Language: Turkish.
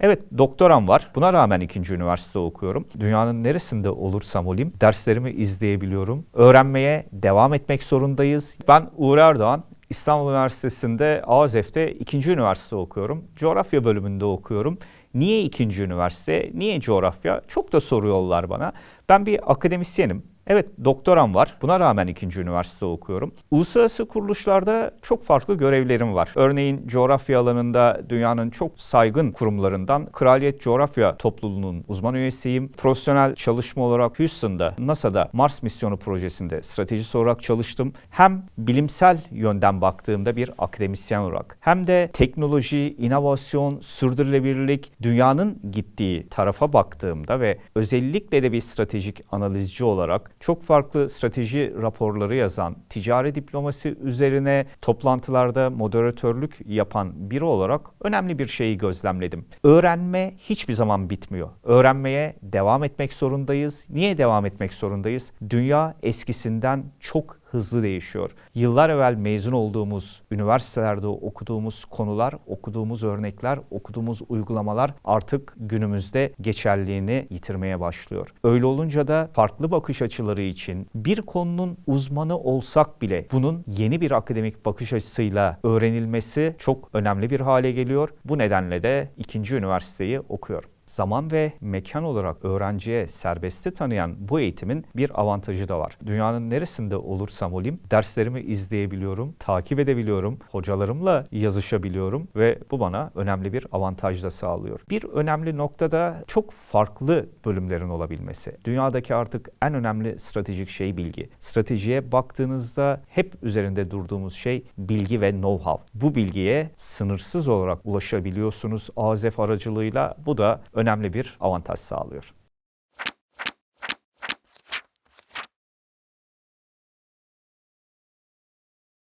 Evet doktoram var. Buna rağmen ikinci üniversite okuyorum. Dünyanın neresinde olursam olayım derslerimi izleyebiliyorum. Öğrenmeye devam etmek zorundayız. Ben Uğur Erdoğan. İstanbul Üniversitesi'nde AZEF'te ikinci üniversite okuyorum. Coğrafya bölümünde okuyorum. Niye ikinci üniversite? Niye coğrafya? Çok da soruyorlar bana. Ben bir akademisyenim. Evet doktoram var. Buna rağmen ikinci üniversite okuyorum. Uluslararası kuruluşlarda çok farklı görevlerim var. Örneğin coğrafya alanında dünyanın çok saygın kurumlarından Kraliyet Coğrafya Topluluğu'nun uzman üyesiyim. Profesyonel çalışma olarak Houston'da NASA'da Mars misyonu projesinde stratejist olarak çalıştım. Hem bilimsel yönden baktığımda bir akademisyen olarak hem de teknoloji, inovasyon, sürdürülebilirlik dünyanın gittiği tarafa baktığımda ve özellikle de bir stratejik analizci olarak çok farklı strateji raporları yazan, ticari diplomasi üzerine toplantılarda moderatörlük yapan biri olarak önemli bir şeyi gözlemledim. Öğrenme hiçbir zaman bitmiyor. Öğrenmeye devam etmek zorundayız. Niye devam etmek zorundayız? Dünya eskisinden çok hızlı değişiyor. Yıllar evvel mezun olduğumuz üniversitelerde okuduğumuz konular, okuduğumuz örnekler, okuduğumuz uygulamalar artık günümüzde geçerliğini yitirmeye başlıyor. Öyle olunca da farklı bakış açıları için bir konunun uzmanı olsak bile bunun yeni bir akademik bakış açısıyla öğrenilmesi çok önemli bir hale geliyor. Bu nedenle de ikinci üniversiteyi okuyorum zaman ve mekan olarak öğrenciye serbestte tanıyan bu eğitimin bir avantajı da var. Dünyanın neresinde olursam olayım derslerimi izleyebiliyorum, takip edebiliyorum, hocalarımla yazışabiliyorum ve bu bana önemli bir avantaj da sağlıyor. Bir önemli nokta da çok farklı bölümlerin olabilmesi. Dünyadaki artık en önemli stratejik şey bilgi. Stratejiye baktığınızda hep üzerinde durduğumuz şey bilgi ve know-how. Bu bilgiye sınırsız olarak ulaşabiliyorsunuz AZEF aracılığıyla. Bu da önemli bir avantaj sağlıyor.